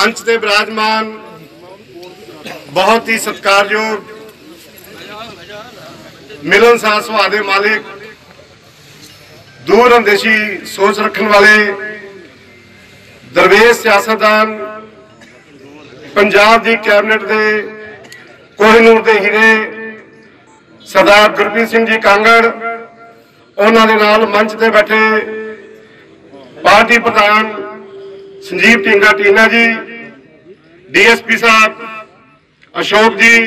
ਮੰਚ ਤੇ ਬਿਰਾਜਮਾਨ, ਬਹੁਤ ਹੀ ਸਤਿਕਾਰਯੋਗ ਮਿਲਨਸਾਰ ਸੁਭਾਅ ਦੇ ਮਾਲਿਕ, ਦੂਰ ਅੰਦੇਸ਼ੀ ਸੋਚ ਰੱਖਣ ਵਾਲੇ ਦਰਵੇਸ਼ ਸਿਆਸਤਦਾਨ ਪੰਜਾਬ ਦੀ ਕੈਬਨਿਟ ਦੇ ਕੋਹਿਨੂਰ ਦੇ ਹੀਰੇ ਸਰਦਾਰ ਗੁਰਪ੍ਰੀਤ ਸਿੰਘ ਜੀ ਕਾਂਗੜ, ਉਹਨਾਂ ਦੇ ਨਾਲ ਮੰਚ ਤੇ ਬੈਠੇ ਪਾਰਟੀ ਪ੍ਰਧਾਨ ਸੰਜੀਵ ਟਿੰਗਾ ਟੀਨਾ ਜੀ ਡੀਐਸਪੀ ਸਾਹਿਬ, ਅਸ਼ੋਕ ਜੀ,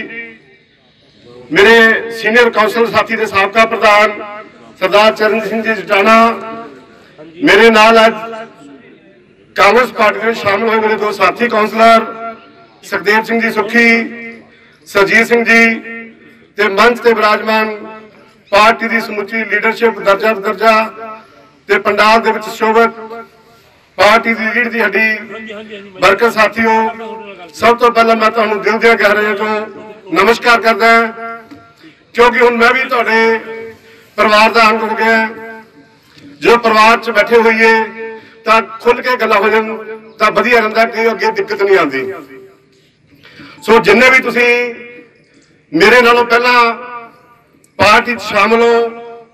ਮੇਰੇ ਸੀਨੀਅਰ ਕਾਉਂਸਲ ਸਾਥੀ ਦੇ ਸਾਬਕਾ ਪ੍ਰਧਾਨ ਸਰਦਾਰ ਚਰਨ ਸਿੰਘ ਜੀ ਜਟਾਣਾ, ਮੇਰੇ ਨਾਲ ਅੱਜ ਕਾਂਗਰਸ ਪਾਰਟੀ ਦੇ ਸ਼ਾਮਲ ਹੋਏ ਮੇਰੇ ਦੋ ਸਾਥੀ ਕਾਉਂਸਲਰ ਸੁਖਦੇਵ ਸਿੰਘ ਜੀ ਸੁਖੀ, ਸਰਜੀਤ ਸਿੰਘ ਜੀ ਤੇ ਮੰਚ ਤੇ ਬਿਰਾਜਮਾਨ ਪਾਰਟੀ ਦੀ ਸਮੁੱਚੀ ਲੀਡਰਸ਼ਿਪ ਦਰਜਾ ਦਰਜਾ ਤੇ ਪੰਡਾਲ ਦੇ ਵਿੱਚ ਸ਼ੋਭਤ ਪਾਰਟੀ ਦੀ ਰੀੜ ਦੀ ਹੱਡੀ ਵਰਕਰ ਸਾਥੀਓ ਸਭ ਤੋਂ ਪਹਿਲਾਂ ਮੈਂ ਤੁਹਾਨੂੰ ਦਿਲ ਦੀਆਂ ਗਹਿਰਾਈਆਂ ਤੋਂ ਨਮਸਕਾਰ ਕਰਦਾ ਕਿਉਂਕਿ ਹੁਣ ਮੈਂ ਵੀ ਤੁਹਾਡੇ ਪਰਿਵਾਰ ਦਾ ਅੰਗ ਹੋ ਗਿਆ। ਜੋ ਪਰਿਵਾਰ 'ਚ ਬੈਠੇ ਹੋਈਏ, ਤਾਂ ਖੁੱਲ ਕੇ ਗੱਲਾਂ ਹੋ ਜਾਣ, ਤਾਂ ਵਧੀਆ ਰਹਿੰਦਾ ਕਿ ਅੱਗੇ ਦਿੱਕਤ ਨਹੀਂ ਆਉਂਦੀ। ਸੋ ਜਿੰਨੇ ਵੀ ਤੁਸੀਂ ਮੇਰੇ ਨਾਲੋਂ ਪਹਿਲਾਂ ਪਾਰਟੀ 'ਚ ਸ਼ਾਮਲ ਹੋ,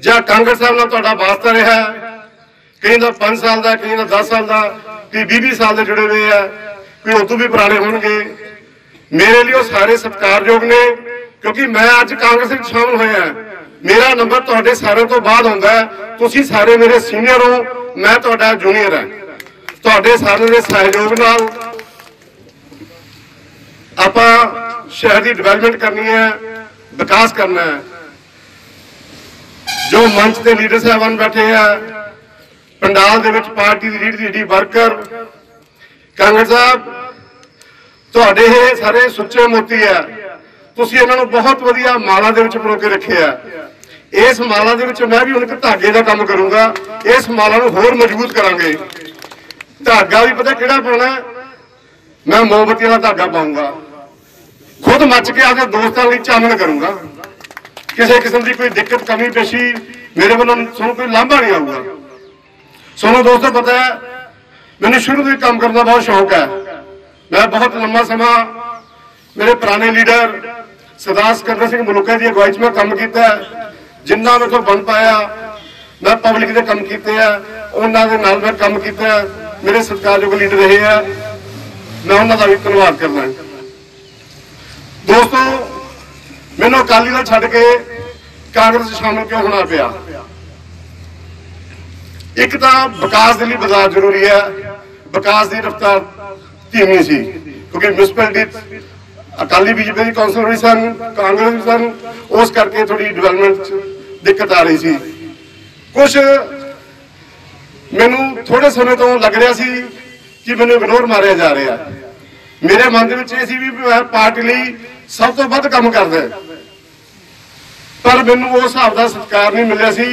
ਜਾਂ ਕਾਂਗਰਸ ਸਾਹਿਬ ਨਾਲ ਤੁਹਾਡਾ ਵਾਸਤਾ ਰਿਹਾ ਕਈ ਦਾ 5 ਸਾਲ ਦਾ, ਕਈ ਦਾ 10 ਸਾਲ ਦਾ, ਕਈ 20 ਸਾਲ ਦੇ ਜੁੜੇ ਹੋਏ ਆ, ਕੋਈ ਉਦੋਂ ਵੀ ਪੁਰਾਣੇ ਹੋਣਗੇ। ਮੇਰੇ ਲਈ ਉਹ ਸਾਰੇ ਸਤਿਕਾਰਯੋਗ ਨੇ, ਕਿਉਂਕਿ ਮੈਂ ਅੱਜ ਕਾਂਗਰਸ ਵਿੱਚ ਸ਼ਾਮਲ ਹੋਇਆ ਮੇਰਾ ਨੰਬਰ ਤੁਹਾਡੇ ਸਾਰਿਆਂ ਤੋਂ ਬਾਅਦ ਹੁੰਦਾ ਤੁਸੀਂ ਸਾਰੇ ਮੇਰੇ ਸੀਨੀਅਰ ਹੋ, ਮੈਂ ਤੁਹਾਡਾ ਜੂਨੀਅਰ ਹਾਂ। ਤੁਹਾਡੇ ਸਾਰਿਆਂ ਦੇ ਸਹਿਯੋਗ ਨਾਲ ਆਪਾਂ ਸ਼ਹਿਰ ਦੀ ਡਿਵੈਲਪਮੈਂਟ ਕਰਨੀ ਹੈ, ਵਿਕਾਸ ਕਰਨਾ ਹੈ। ਜੋ ਮੰਚ ਤੇ ਲੀਡਰ ਸਾਹਿਬਾਨ ਬੈਠੇ ਆ ਪੰਡਾਲ ਦੇ ਵਿੱਚ ਪਾਰਟੀ ਦੀ ਰੀੜ ਦੀ ਹੱਡੀ ਵਰਕਰ ਕਾਂਗਰਸ ਸਾਹਿਬ, ਤੁਹਾਡੇ ਇਹ ਸਾਰੇ ਸੁੱਚੇ ਮੋਤੀ ਆ ਤੁਸੀਂ ਇਹਨਾਂ ਨੂੰ ਬਹੁਤ ਵਧੀਆ ਮਾਲਾ ਦੇ ਵਿੱਚ ਪਰੋ ਕੇ ਰੱਖਿਆ ਇਸ ਮਾਲਾ ਦੇ ਵਿੱਚ ਮੈਂ ਵੀ ਹੁਣ ਇੱਕ ਧਾਗੇ ਦਾ ਕੰਮ ਕਰੂੰਗਾ। ਇਸ ਮਾਲਾ ਨੂੰ ਹੋਰ ਮਜ਼ਬੂਤ ਕਰਾਂਗੇ। ਧਾਗਾ ਵੀ ਪਤਾ ਕਿਹੜਾ ਪਾਉਣਾ ਮੈਂ ਮੋਮਬੱਤੀ ਦਾ ਧਾਗਾ ਪਾਉਂਗਾ। ਖੁਦ ਮੱਚ ਕੇ ਆਪਣੇ ਦੋਸਤਾਂ ਲਈ ਚਾਨਣ ਕਰੂੰਗਾ। ਕਿਸੇ ਕਿਸਮ ਦੀ ਕੋਈ ਦਿੱਕਤ, ਕਮੀ, ਪੇਸ਼ੀ ਮੇਰੇ ਵੱਲੋਂ ਤੁਹਾਨੂੰ ਕੋਈ ਲਾਂਭਾ ਨਹੀਂ ਆਊਗਾ। ਤੁਹਾਨੂੰ ਦੋਸਤੋ ਪਤਾ ਹੈ, ਮੈਨੂੰ ਸ਼ੁਰੂ ਤੋਂ ਹੀ ਕੰਮ ਕਰਨ ਦਾ ਬਹੁਤ ਸ਼ੌਂਕ ਹੈ। ਮੈਂ ਬਹੁਤ ਲੰਮਾ ਸਮਾਂ ਮੇਰੇ ਪੁਰਾਣੇ ਲੀਡਰ ਸਰਦਾਰ ਸਿਕੰਦਰ ਸਿੰਘ ਮਲੂਕਾ ਦੀ ਅਗਵਾਈ 'ਚ ਮੈਂ ਕੰਮ ਕੀਤਾ ਜਿੰਨਾ ਮੇਰੇ ਤੋਂ ਬਣ ਪਾਇਆ, ਮੈਂ ਪਬਲਿਕ ਦੇ ਕੰਮ ਕੀਤੇ ਆ, ਉਹਨਾਂ ਦੇ ਨਾਲ ਮੈਂ ਕੰਮ ਕੀਤਾ ਹੈ। ਮੇਰੇ ਸਤਿਕਾਰਯੋਗ ਲੀਡਰ ਰਹੇ ਆ, ਮੈਂ ਉਹਨਾਂ ਦਾ ਵੀ ਧੰਨਵਾਦ ਕਰਦਾ ਦੋਸਤੋ, ਮੈਨੂੰ ਅਕਾਲੀ ਦਲ ਛੱਡ ਕੇ ਕਾਂਗਰਸ 'ਚ ਸ਼ਾਮਲ ਕਿਉਂ ਹੋਣਾ ਪਿਆ? ਇੱਕ ਤਾਂ ਵਿਕਾਸ ਦੇ ਲਈ ਬਾਜ਼ਾਰ ਜ਼ਰੂਰੀ ਹੈ। ਵਿਕਾਸ ਦੀ ਰਫ਼ਤਾਰ ਧੀਮੀ ਸੀ, ਕਿਉਂਕਿ ਮਿਊਨਿਸਪੈਲਿਟੀ ਅਕਾਲੀ ਬੀਜੇਪੀ ਦੀ ਕੌਂਸਲਰ ਵੀ ਸਨ, ਕਾਂਗਰਸ ਵੀ ਸਨ, ਉਸ ਕਰਕੇ ਥੋੜੀ ਡਿਵੈਲਪਮੈਂਟ 'ਚ ਦਿੱਕਤ ਆ ਰਹੀ ਸੀ। ਕੁਝ ਮੈਨੂੰ ਥੋੜੇ ਸਮੇਂ ਤੋਂ ਲੱਗ ਰਿਹਾ ਸੀ ਕਿ ਮੈਨੂੰ ਇਗਨੋਰ ਮਾਰਿਆ ਜਾ ਰਿਹਾ। ਮੇਰੇ ਮਨ ਦੇ ਵਿੱਚ ਇਹ ਸੀ ਵੀ ਮੈਂ ਪਾਰਟੀ ਲਈ ਸਭ ਤੋਂ ਵੱਧ ਕੰਮ ਕਰਦਾ ਪਰ ਮੈਨੂੰ ਉਸ ਹਿਸਾਬ ਦਾ ਸਤਿਕਾਰ ਨਹੀਂ ਮਿਲਿਆ ਸੀ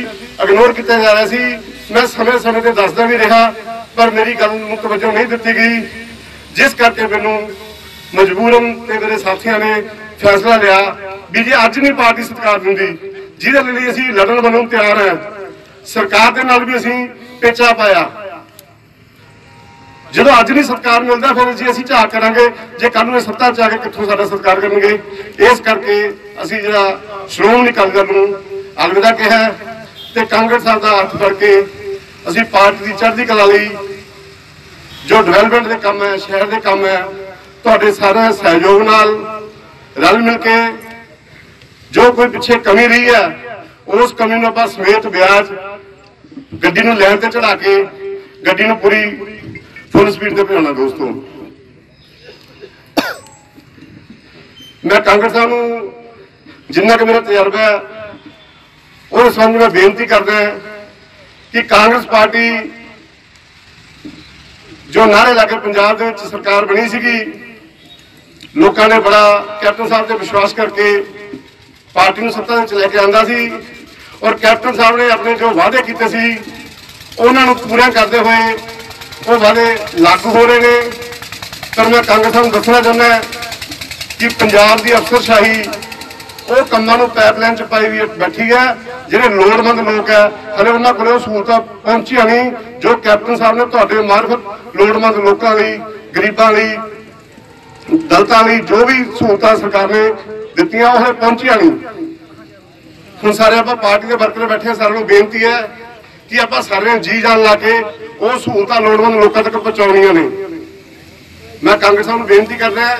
ਇਗਨੋਰ ਕੀਤਾ ਜਾ ਰਿਹਾ ਸੀ ਮੈਂ ਸਮੇਂ ਸਮੇਂ ਤੇ ਦੱਸਦਾ ਵੀ ਰਿਹਾ, ਪਰ ਮੇਰੀ ਗੱਲ ਨੂੰ ਤਵੱਜੋ ਨਹੀਂ ਦਿੱਤੀ ਗਈ। ਜਿਸ ਕਰਕੇ ਮੈਨੂੰ ਮਜਬੂਰਨ ਤੇ ਮੇਰੇ ਸਾਥੀਆਂ ਨੇ ਫੈਸਲਾ ਲਿਆ ਵੀ ਜੇ ਅੱਜ ਨਹੀਂ ਪਾਰਟੀ ਸਤਿਕਾਰ ਦਿੰਦੀ, ਜਿਹਦੇ ਲਈ ਅਸੀਂ ਲੜਨ ਬਣਨ ਤਿਆਰ ਹਾਂ, ਸਰਕਾਰ ਦੇ ਨਾਲ ਵੀ ਅਸੀਂ ਪੇਚਾ ਪਾਇਆ। ਜਦੋਂ ਅੱਜ ਨਹੀਂ ਸਤਕਾਰ ਮਿਲਦਾ, ਫਿਰ ਜੀ ਅਸੀਂ ਝਾਕ ਕਰਾਂਗੇ, ਜੇ ਕੱਲ ਨੂੰ ਇਹ ਸੱਤਾ ਚ ਆ ਕੇ ਕਿੱਥੋਂ ਸਾਡਾ ਸਤਕਾਰ ਕਰਨਗੇ? ਇਸ ਕਰਕੇ ਅਸੀਂ ਜਿਹੜਾ ਸ਼੍ਰੋਮਣੀ ਅਕਾਲੀ ਦਲ ਨੂੰ ਅਲਵਿਦਾ ਕਿਹਾ ਤੇ ਕਾਂਗਰਸ ਸਾਹਿਬ ਦਾ ਹੱਥ ਫੜ ਕੇ ਅਸੀਂ ਪਾਰਟੀ ਦੀ ਚੜ੍ਹਦੀ ਕਲਾ ਲਈ, ਜੋ ਡਿਵੈਲਪਮੈਂਟ ਦੇ ਕੰਮ ਹੈ, ਸ਼ਹਿਰ ਦੇ ਕੰਮ ਹੈ, ਤੁਹਾਡੇ ਸਾਰਿਆਂ ਸਹਿਯੋਗ ਨਾਲ ਰਲ ਮਿਲ ਕੇ ਜੋ ਕੋਈ ਪਿੱਛੇ ਕਮੀ ਰਹੀ ਹੈ, ਉਸ ਕਮੀ ਨੂੰ ਆਪਾਂ ਸਮੇਤ ਵਿਆਜ ਗੱਡੀ ਨੂੰ ਲੈਣ ਤੇ ਚੜਾ ਕੇ ਗੱਡੀ ਨੂੰ ਪੂਰੀ ਫੁੱਲ ਸਪੀਡ ਤੇ ਭਜਾਉਣਾ ਦੋਸਤੋ। ਮੈਂ ਕਾਂਗਰਸ ਸਾਹਿਬ ਨੂੰ ਜਿੰਨਾ ਕਿ ਮੇਰਾ ਤਜਰਬਾ ਹੈ ਉਹ ਸੰਬੰਧ ਮੈਂ ਬੇਨਤੀ ਕਰਦਾ ਕਿ ਕਾਂਗਰਸ ਪਾਰਟੀ ਜੋ ਨਾਰੇ ਲਾ ਕੇ ਪੰਜਾਬ ਦੇ ਵਿੱਚ ਸਰਕਾਰ ਬਣੀ ਸੀਗੀ, ਲੋਕਾਂ ਨੇ ਬੜਾ ਕੈਪਟਨ ਸਾਹਿਬ ਤੇ ਵਿਸ਼ਵਾਸ ਕਰਕੇ ਪਾਰਟੀ ਨੂੰ ਸੱਤਾ ਵਿੱਚ ਲੈ ਕੇ ਆਂਦਾ ਸੀ ਔਰ ਕੈਪਟਨ ਸਾਹਿਬ ਨੇ ਆਪਣੇ ਜੋ ਵਾਅਦੇ ਕੀਤੇ ਸੀ, ਉਹਨਾਂ ਨੂੰ ਪੂਰਾ ਕਰਦੇ ਹੋਏ ਉਹ ਵਾਅਦੇ ਲਾਗੂ ਹੋ ਰਹੇ ਨੇ। ਪਰ ਮੈਂ ਕਾਂਗਰਸ ਨੂੰ ਦੱਸਣਾ ਚਾਹੁੰਦਾ ਕਿ ਪੰਜਾਬ ਦੀ ਅਫਸਰਸ਼ਾਹੀ ਉਹ ਕੰਮਾਂ ਨੂੰ ਪਾਈਪਲਾਈਨ ਚ ਪਾਈ ਵੀ ਬੈਠੀ ਹੈ ਜਿਹੜੇ ਲੋੜਵੰਦ ਲੋਕ ਹੈ ਹਲੇ ਉਹਨਾਂ ਕੋਲੇ ਉਹ ਸਹੂਲਤਾਂ ਪਹੁੰਚੀਆਂ ਨਹੀਂ ਜੋ ਕੈਪਟਨ ਸਾਹਿਬ ਨੇ ਤੁਹਾਡੇ ਮਾਰਫਤ ਲੋੜਵੰਦ ਲੋਕਾਂ ਲਈ ਗਰੀਬਾਂ ਲਈ ਦਲਤਾਂ ਲਈ ਜੋ ਵੀ ਸਹੂਲਤਾਂ ਸਰਕਾਰ ਨੇ ਦਿੱਤੀਆਂ ਉਹ ਹਲੇ ਪਹੁੰਚੀਆਂ ਨਹੀਂ। ਹੁਣ ਸਾਰੇ ਆਪਾਂ ਪਾਰਟੀ ਦੇ ਵਰਕਰ ਬੈਠੇ ਹਾਂ, ਸਾਰਿਆਂ ਨੂੰ ਬੇਨਤੀ ਹੈ ਕਿ ਆਪਾਂ ਸਾਰਿਆਂ ਜੀ ਜਾਨ ਲਾ ਕੇ ਉਹ ਸਹੂਲਤਾਂ ਲੋੜਵੰਦ ਲੋਕਾਂ ਤੱਕ ਪਹੁੰਚਾਉਣੀਆਂ ਨੇ। ਮੈਂ ਕਾਂਗਰਸ ਨੂੰ ਬੇਨਤੀ ਕਰ ਰਿਹਾ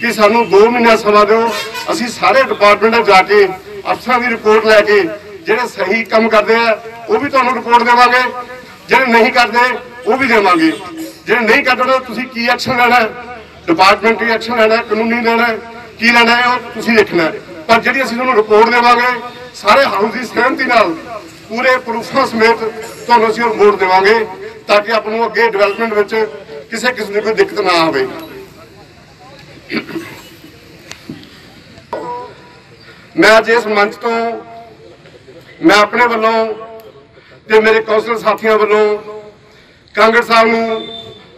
ਕਿ ਸਾਨੂੰ 2 ਮਹੀਨਾ ਸਮਾਂ ਦਿਓ ਅਸੀਂ ਸਾਰੇ ਡਿਪਾਰਟਮੈਂਟਾਂ ਜਾ ਕੇ ਅਫਸਰਾਂ ਦੀ ਰਿਪੋਰਟ ਲੈ ਕੇ ਜਿਹੜੇ ਸਹੀ ਕੰਮ ਕਰਦੇ ਆ, ਉਹ ਵੀ ਤੁਹਾਨੂੰ ਰਿਪੋਰਟ ਦੇਵਾਂਗੇ। ਜਿਹੜੇ ਨਹੀਂ ਕਰਦੇ, ਉਹ ਵੀ ਦੇਵਾਂਗੇ। ਜਿਹੜੇ ਨਹੀਂ ਕਰਦੇ ਤੁਸੀਂ ਕੀ ਐਕਸ਼ਨ ਲੈਣਾ ਡਿਪਾਰਟਮੈਂਟਰੀ ਐਕਸ਼ਨ ਲੈਣਾ ਕਾਨੂੰਨੀ ਲੈਣਾ ਕੀ ਲੈਣਾ ਹੈ? ਉਹ ਤੁਸੀਂ ਦੇਖਣਾ ਪਰ ਜਿਹੜੀ ਅਸੀਂ ਤੁਹਾਨੂੰ ਰਿਪੋਰਟ ਦੇਵਾਂਗੇ, ਸਾਰੇ ਹਾਊਸ ਦੀ ਸਹਿਮਤੀ ਨਾਲ, ਪੂਰੇ ਪ੍ਰੂਫਾਂ ਸਮੇਤ ਤੁਹਾਨੂੰ ਅਸੀਂ ਰਿਪੋਰਟ ਦੇਵਾਂਗੇ, ਤਾਂ ਕਿ ਆਪ ਨੂੰ ਅੱਗੇ ਡਿਵੈਲਪਮੈਂਟ ਵਿੱਚ ਕਿਸੇ ਕਿਸਮ ਦੀ ਕੋਈ ਦਿੱਕਤ ਨਾ ਆਵੇ। ਮੈਂ ਅੱਜ ਇਸ ਮੰਚ ਤੋਂ ਮੈਂ ਆਪਣੇ ਵੱਲੋਂ ਤੇ ਮੇਰੇ ਕੌਂਸਲ ਸਾਥੀਆਂ ਵੱਲੋਂ ਕਾਂਗਰਸ ਸਾਹਿਬ ਨੂੰ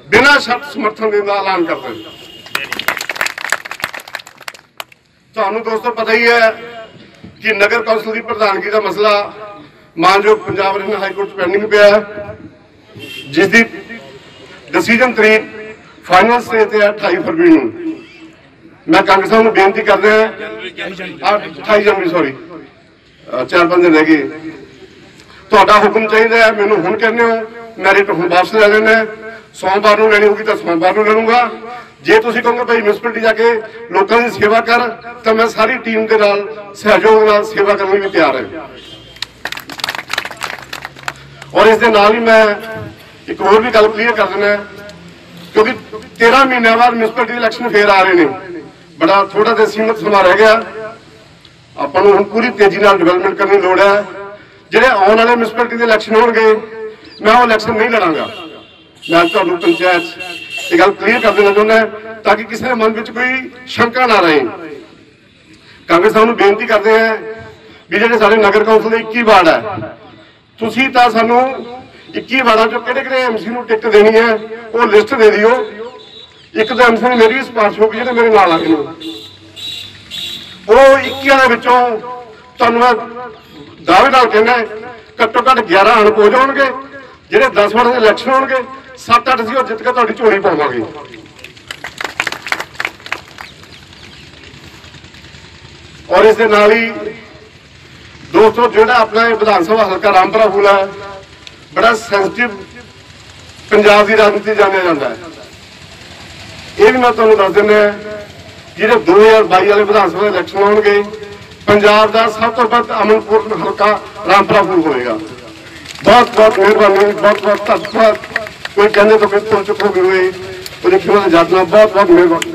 ਬਿਨਾਂ ਸ਼ਰਤ ਸਮਰਥਨ ਦੇਣ ਦਾ ਐਲਾਨ ਕਰਦਾ ਤੁਹਾਨੂੰ ਦੋਸਤੋ ਪਤਾ ਹੀ ਹੈ ਕਿ ਨਗਰ ਕੌਂਸਲ ਦੀ ਪ੍ਰਧਾਨਗੀ ਦਾ ਮਸਲਾ ਮਾਨਯੋਗ ਪੰਜਾਬ ਹਰਿਆਣਾ ਹਾਈ ਕੋਰਟ 'ਚ ਪੈਂਡਿੰਗ ਪਿਆ ਹੈ, ਜਿਸ ਦੀ ਡਿਸੀਜਨ ਤਰੀਕ ਫਾਈਨਲ ਸਟੇਜ ਤੇ ਹੈ 28 ਫਰਵਰੀ ਨੂੰ। ਮੈਂ ਕਾਂਗਰਸ ਸਾਹਿਬ ਨੂੰ ਬੇਨਤੀ ਕਰਦਾ ਹਾਂ 28 ਜਨਵਰੀ ਸੌਰੀ ਚਾਰ ਪੰਜ ਦਿਨ ਰਹਿ ਗਏ। ਤੁਹਾਡਾ ਹੁਕਮ ਚਾਹੀਦਾ ਹੈ, ਮੈਨੂੰ ਹੁਣ ਕਹਿੰਦੇ ਹੋ ਮੈਰਿਟ ਹੁਣ ਵਾਪਸ ਲੈ ਲੈਣਾ ਸੋਮਵਾਰ ਨੂੰ ਲੈਣੀ ਹੋਊਗੀ ਤਾਂ ਸੋਮਵਾਰ ਨੂੰ ਲੈ ਲੂੰਗਾ ਜੇ ਤੁਸੀਂ ਕਹੋਗੇ ਭਾਈ ਮਿਊਨਿਸਪੈਲਿਟੀ ਜਾ ਕੇ ਲੋਕਾਂ ਦੀ ਸੇਵਾ ਕਰ, ਤਾਂ ਮੈਂ ਸਾਰੀ ਟੀਮ ਦੇ ਨਾਲ, ਸਹਿਯੋਗ ਨਾਲ ਸੇਵਾ ਕਰਨ ਲਈ ਤਿਆਰ ਹਾਂ। ਔਰ ਇਸ ਦੇ ਨਾਲ ਹੀ ਮੈਂ ਇੱਕ ਹੋਰ ਵੀ ਗੱਲ ਕਲੀਅਰ ਕਰ ਦਿੰਦਾ ਕਿਉਂਕਿ 13 ਮਹੀਨਿਆਂ ਬਾਅਦ ਮਿਊਨਿਸਪੈਲਿਟੀ ਇਲੈਕਸ਼ਨ ਫੇਰ ਆ ਰਹੇ ਨੇ। ਬੜਾ ਥੋੜਾ ਜਿਹਾ ਸੀਮਤ ਸਮਾਂ ਰਹਿ ਗਿਆ। ਆਪਾਂ ਨੂੰ ਹੁਣ ਪੂਰੀ ਤੇਜ਼ੀ ਨਾਲ ਡਿਵੈਲਪਮੈਂਟ ਕਰਨੀ ਲੋੜ ਹੈ। ਜਿਹੜੇ ਆਉਣ ਵਾਲੇ ਮਿਊਨਿਸਪੈਲਿਟੀ ਦੇ ਇਲੈਕਸ਼ਨ ਹੋਣਗੇ, ਮੈਂ ਉਹ ਇਲੈਕਸ਼ਨ ਨਹੀਂ ਲੜਾਂਗਾ। ਮੈਂ ਤੁਹਾਨੂੰ ਪੰਚਾਇਤ 'ਚ ਇਹ ਗੱਲ ਕਲੀਅਰ ਕਰ ਦੇਣਾ ਚਾਹੁੰਦਾ ਤਾਂ ਕਿ ਕਿਸੇ ਦੇ ਮਨ ਵਿੱਚ ਕੋਈ ਸ਼ੰਕਾ ਨਾ ਰਹੇ। ਕਾਂਗਰਸ ਸਾਹਿਬ ਨੂੰ ਬੇਨਤੀ ਕਰਦੇ ਆ ਵੀ ਜਿਹੜੇ ਸਾਡੇ ਨਗਰ ਕੌਂਸਲ ਦੇ 21 ਵਾਰਡ ਹੈ, ਤੁਸੀਂ ਤਾਂ ਸਾਨੂੰ 21 ਵਾਰਡਾਂ ਚੋਂ ਕਿਹੜੇ ਕਿਹੜੇ ਐਮਸੀ ਨੂੰ ਟਿਕਟ ਦੇਣੀ ਹੈ, ਉਹ ਲਿਸਟ ਦੇ ਦਿਓ। ਇੱਕ ਤਾਂ ਐਮਸੀ ਨੇ ਮੇਰੀ ਵੀ ਹੋ ਹੋਊਗੀ ਜਿਹੜੇ ਮੇਰੇ ਨਾਲ ਆ ਗਏ ਨੇ। ਉਹ 21 ਦੇ ਵਿੱਚੋਂ ਤੁਹਾਨੂੰ ਮੈਂ ਦਾਅਵੇ ਨਾਲ ਕਹਿੰਦਾ ਘੱਟੋ ਘੱਟ 11 ਅਣਪੋ ਹੋਣਗੇ, ਜਿਹੜੇ 10 ਵਾਰ ਦੇ ਇਲੈਕਸ਼ਨ ਹੋਣਗੇ 7-8 ਸੀ ਉਹ ਜਿੱਤ ਕੇ ਤੁਹਾਡੀ ਝੋਲੀ ਪਾਵਾਂਗੇ। ਔਰ ਇਸ ਦੇ ਨਾਲ ਹੀ ਦੋਸਤੋ, ਜਿਹੜਾ ਆਪਣਾ ਇਹ ਵਿਧਾਨ ਸਭਾ ਹਲਕਾ ਰਾਮਪੁਰਾ ਫੂਲ ਹੈ, ਬੜਾ ਸੈਂਸਿਟਿਵ ਪੰਜਾਬ ਦੀ ਰਾਜਨੀਤੀ ਜਾਣਿਆ ਜਾਂਦਾ ਹੈ। ਇਹ ਵੀ ਮੈਂ ਤੁਹਾਨੂੰ ਦੱਸ ਦਿੰਦਾ ਜਿਹੜੇ 2022 ਵਾਲੇ ਵਿਧਾਨ ਸਭਾ ਇਲੈਕਸ਼ਨ ਹੋਣਗੇ ਪੰਜਾਬ ਦਾ ਸਭ ਤੋਂ ਵੱਧ ਅਮਨਪੂਰਨ ਹਲਕਾ ਰਾਮਪੁਰਾ ਫੂਲ ਹੋਏਗਾ ਬਹੁਤ ਬਹੁਤ ਮਿਹਰਬਾਨੀ, ਬਹੁਤ ਬਹੁਤ ਧੰਨਵਾਦ। ਕੋਈ ਕਹਿੰਦੇ ਤਾਂ ਕੋਈ ਪੁੱਛ ਚੁੱਕੋ ਵੀ ਹੋਏ ਉਹਦੀ ਜਾਤਨਾ, ਬਹੁਤ ਬਹੁਤ ਮਿਹਰਬਾਨੀ।